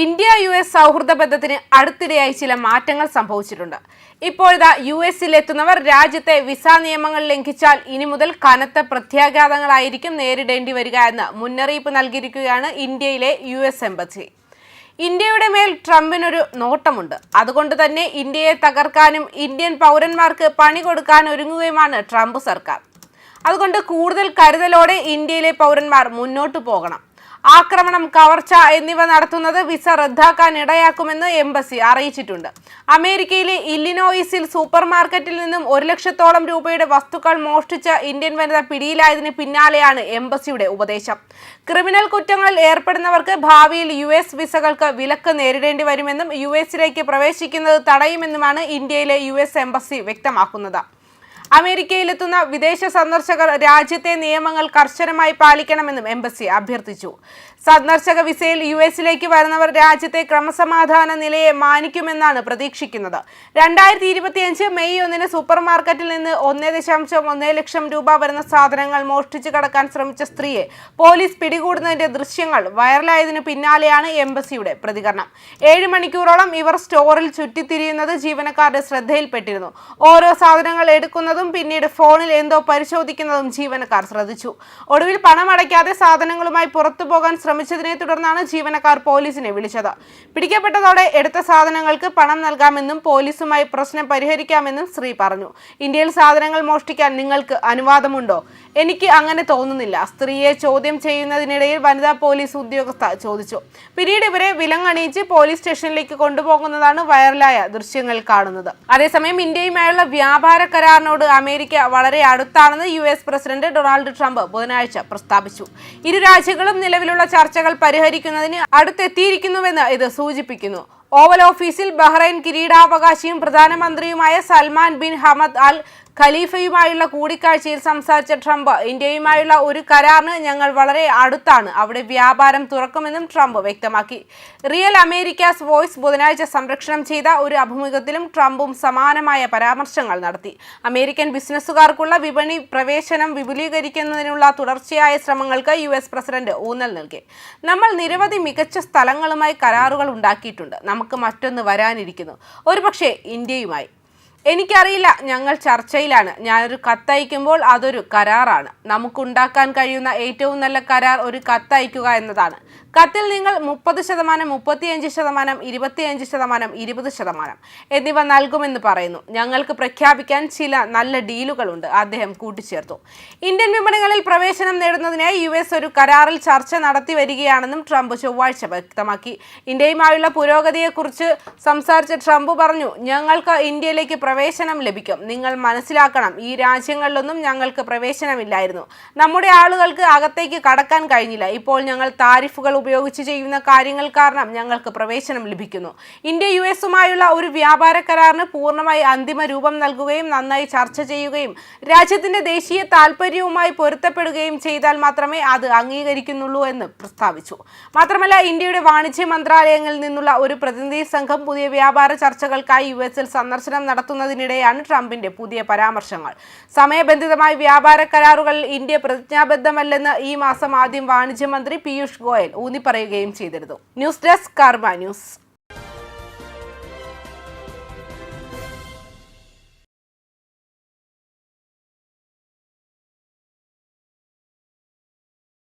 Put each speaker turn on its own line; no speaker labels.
India U S സൗഹൃദ ബന്ധത്തിന് അടുത്തിടെയായി ചില മാറ്റങ്ങൾ സംഭവിച്ചിട്ടുണ്ട്. ഇപ്പോഴത്തെ യു എസിൽ എത്തുന്നവർ രാജ്യത്തെ വിസ നിയമങ്ങൾ ലംഘിച്ചാൽ ഇനി മുതൽ കനത്ത പ്രത്യാഘാതങ്ങളായിരിക്കും നേരിടേണ്ടി വരിക എന്ന് മുന്നറിയിപ്പ് നൽകിയിരിക്കുകയാണ് ഇന്ത്യയിലെ യു എസ് എംബസി. ഇന്ത്യയുടെ മേൽ ട്രംപിനൊരു നോട്ടമുണ്ട്. അതുകൊണ്ട് തന്നെ ഇന്ത്യയെ തകർക്കാനും ഇന്ത്യൻ പൗരന്മാർക്ക് പണി കൊടുക്കാൻ ഒരുങ്ങുകയുമാണ് ട്രംപ് സർക്കാർ. അതുകൊണ്ട് കൂടുതൽ കരുതലോടെ ഇന്ത്യയിലെ പൗരന്മാർ മുന്നോട്ടു പോകണം. ആക്രമണം കവർച്ച എന്നിവ നടത്തുന്നത് വിസ റദ്ദാക്കാൻ ഇടയാക്കുമെന്ന് എംബസി അറിയിച്ചിട്ടുണ്ട്. അമേരിക്കയിലെ ഇല്ലിനോയിസിൽ സൂപ്പർ മാർക്കറ്റിൽ നിന്നും ഒരു ലക്ഷത്തോളം രൂപയുടെ വസ്തുക്കൾ മോഷ്ടിച്ച ഇന്ത്യൻ വനിത പിടിയിലായതിന് പിന്നാലെയാണ് എംബസിയുടെ ഉപദേശം. ക്രിമിനൽ കുറ്റങ്ങളിൽ ഏർപ്പെടുന്നവർക്ക് ഭാവിയിൽ യു എസ് വിസകൾക്ക് വിലക്ക് നേരിടേണ്ടി വരുമെന്നും യു എസിലേക്ക് പ്രവേശിക്കുന്നത് തടയുമെന്നുമാണ് ഇന്ത്യയിലെ യു എസ് എംബസി വ്യക്തമാക്കുന്നത്. അമേരിക്കയിലെത്തുന്ന വിദേശ സന്ദർശകർ രാജ്യത്തെ നിയമങ്ങൾ കർശനമായി പാലിക്കണമെന്നും എംബസി അഭ്യർത്ഥിച്ചു. സന്ദർശക വിസയിൽ യു എസിലേക്ക് വരുന്നവർ രാജ്യത്തെ ക്രമസമാധാന നിലയെ മാനിക്കുമെന്നാണ് പ്രതീക്ഷിക്കുന്നത്. രണ്ടായിരത്തി ഇരുപത്തിയഞ്ച് മെയ് ഒന്നിന് സൂപ്പർ മാർക്കറ്റിൽ നിന്ന് ഒന്നേ ദശാംശം ഒന്നേ ലക്ഷം രൂപ വരുന്ന സാധനങ്ങൾ മോഷ്ടിച്ചു കടക്കാൻ ശ്രമിച്ച സ്ത്രീയെ പോലീസ് പിടികൂടുന്നതിന്റെ ദൃശ്യങ്ങൾ വൈറലായതിനു പിന്നാലെയാണ് എംബസിയുടെ പ്രതികരണം. ഏഴ് മണിക്കൂറോളം ഇവർ സ്റ്റോറിൽ ചുറ്റിത്തിരിയുന്നത് ജീവനക്കാരുടെ ശ്രദ്ധയിൽപ്പെട്ടിരുന്നു. ഓരോ സാധനങ്ങൾ എടുക്കുന്നതും പിന്നീട് ഫോണിൽ എന്തോ പരിശോധിക്കുന്നതും ജീവനക്കാർ ശ്രദ്ധിച്ചു. ഒടുവിൽ പണമടയ്ക്കാതെ സാധനങ്ങളുമായി പുറത്തു പോകാൻ ശ്രമിച്ചതിനെ തുടർന്നാണ് ജീവനക്കാർ പോലീസിനെ വിളിച്ചത്. പിടിക്കപ്പെട്ടതോടെ എടുത്ത സാധനങ്ങൾക്ക് പണം നൽകാമെന്നും പോലീസുമായി പ്രശ്നം പരിഹരിക്കാമെന്നും സ്ത്രീ പറഞ്ഞു. ഇന്ത്യയിൽ സാധനങ്ങൾ മോഷ്ടിക്കാൻ നിങ്ങൾക്ക് അനുവാദമുണ്ടോ? എനിക്ക് അങ്ങനെ തോന്നുന്നില്ല. സ്ത്രീയെ ചോദ്യം ചെയ്യുന്നതിനിടയിൽ വനിതാ പോലീസ് ഉദ്യോഗസ്ഥ ചോദിച്ചു. പിന്നീട് ഇവരെ വിലങ്ങണിയിച്ച് പോലീസ് സ്റ്റേഷനിലേക്ക് കൊണ്ടുപോകുന്നതാണ് വൈറലായ ദൃശ്യങ്ങൾ കാണുന്നത്. അതേസമയം ഇന്ത്യയുമായുള്ള വ്യാപാര കരാറിനോട് അമേരിക്ക വളരെ അടുത്താണെന്ന് യു പ്രസിഡന്റ് ഡൊണാൾഡ് ട്രംപ് ബുധനാഴ്ച പ്രസ്താവിച്ചു. ഇരു രാജ്യങ്ങളും നിലവിലുള്ള ചർച്ചകൾ പരിഹരിക്കുന്നതിന് അടുത്തെത്തിയിരിക്കുന്നുവെന്ന് ഇത് സൂചിപ്പിക്കുന്നു. ഓവൽ ഓഫീസിൽ ബഹ്റൈൻ കിരീടാവകാശിയും പ്രധാനമന്ത്രിയുമായ സൽമാൻ ബിൻ ഹമദ് അൽ ഖലീഫയുമായുള്ള കൂടിക്കാഴ്ചയിൽ സംസാരിച്ച ട്രംപ് ഇന്ത്യയുമായുള്ള ഒരു കരാറിന് ഞങ്ങൾ വളരെ അടുത്താണ്. അവിടെ വ്യാപാരം തുറക്കുമെന്നും ട്രംപ് വ്യക്തമാക്കി. റിയൽ അമേരിക്കാസ് വോയിസ് ബുധനാഴ്ച സംരക്ഷണം ചെയ്ത ഒരു അഭിമുഖത്തിലും ട്രംപും സമാനമായ പരാമർശങ്ങൾ നടത്തി. അമേരിക്കൻ ബിസിനസ്സുകാർക്കുള്ള വിപണി പ്രവേശനം വിപുലീകരിക്കുന്നതിനുള്ള തുടർച്ചയായ ശ്രമങ്ങൾക്ക് യു എസ് പ്രസിഡന്റ് ഊന്നൽ നൽകി. നമ്മൾ നിരവധി മികച്ച സ്ഥലങ്ങളുമായി കരാറുകൾ ഉണ്ടാക്കിയിട്ടുണ്ട്. നമുക്ക് മറ്റൊന്ന് വരാനിരിക്കുന്നു. ഒരുപക്ഷെ ഇന്ത്യയുമായി. എനിക്കറിയില്ല ഞങ്ങൾ ചർച്ചയിലാണ്. ഞാനൊരു കത്തയക്കുമ്പോൾ അതൊരു കരാറാണ്. നമുക്കുണ്ടാക്കാൻ കഴിയുന്ന ഏറ്റവും നല്ല കരാർ ഒരു കത്തയക്കുക എന്നതാണ്. കത്തിൽ നിങ്ങൾ മുപ്പത് ശതമാനം മുപ്പത്തിയഞ്ച് ശതമാനം ഇരുപത്തിയഞ്ച് ശതമാനം ഇരുപത് ശതമാനം എന്നിവ നൽകുമെന്ന് പറയുന്നു. ഞങ്ങൾക്ക് പ്രഖ്യാപിക്കാൻ ചില നല്ല ഡീലുകളുണ്ട്. അദ്ദേഹം കൂട്ടിച്ചേർത്തു. ഇന്ത്യൻ വിപണികളിൽ പ്രവേശനം നേടുന്നതിനായി യു എസ് ഒരു കരാറിൽ ചർച്ച നടത്തി വരികയാണെന്നും ട്രംപ് ചൊവ്വാഴ്ച വ്യക്തമാക്കി. ഇന്ത്യയുമായുള്ള പുരോഗതിയെക്കുറിച്ച് സംസാരിച്ച ട്രംപ് പറഞ്ഞു ഞങ്ങൾക്ക് ഇന്ത്യയിലേക്ക് പ്രവേശനം ലഭിക്കും. നിങ്ങൾ മനസ്സിലാക്കണം ഈ രാജ്യങ്ങളിലൊന്നും ഞങ്ങൾക്ക് പ്രവേശനമില്ലായിരുന്നു. നമ്മുടെ ആളുകൾക്ക് അകത്തേക്ക് കടക്കാൻ കഴിഞ്ഞില്ല. ഇപ്പോൾ ഞങ്ങൾ താരിഫുകൾ ഉപയോഗിച്ച് ചെയ്യുന്ന കാര്യങ്ങൾ കാരണം ഞങ്ങൾക്ക് പ്രവേശനം ലഭിക്കുന്നു. ഇന്ത്യ യു എസുമായുള്ള ഒരു വ്യാപാര കരാറിന് പൂർണമായി അന്തിമ രൂപം നൽകുകയും നന്നായി ചർച്ച ചെയ്യുകയും രാജ്യത്തിന്റെ ദേശീയ താല്പര്യവുമായി പൊരുത്തപ്പെടുകയും ചെയ്താൽ മാത്രമേ അത് അംഗീകരിക്കുന്നുള്ളൂ എന്ന് പ്രസ്താവിച്ചു. മാത്രമല്ല ഇന്ത്യയുടെ വാണിജ്യ മന്ത്രാലയങ്ങളിൽ നിന്നുള്ള ഒരു പ്രതിനിധി സംഘം പുതിയ വ്യാപാര ചർച്ചകൾക്കായി യു എസിൽ സന്ദർശനം നടത്തുന്നതിനിടെയാണ് ട്രംപിന്റെ പുതിയ പരാമർശങ്ങൾ. സമയബന്ധിതമായി വ്യാപാര കരാറുകളിൽ ഇന്ത്യ പ്രതിജ്ഞാബദ്ധമല്ലെന്ന് ഈ മാസം ആദ്യം വാണിജ്യമന്ത്രി പീയൂഷ് ഗോയൽ ഊന്നിപ്പറയുകയും ചെയ്തിരുന്നു. News desk Karma news.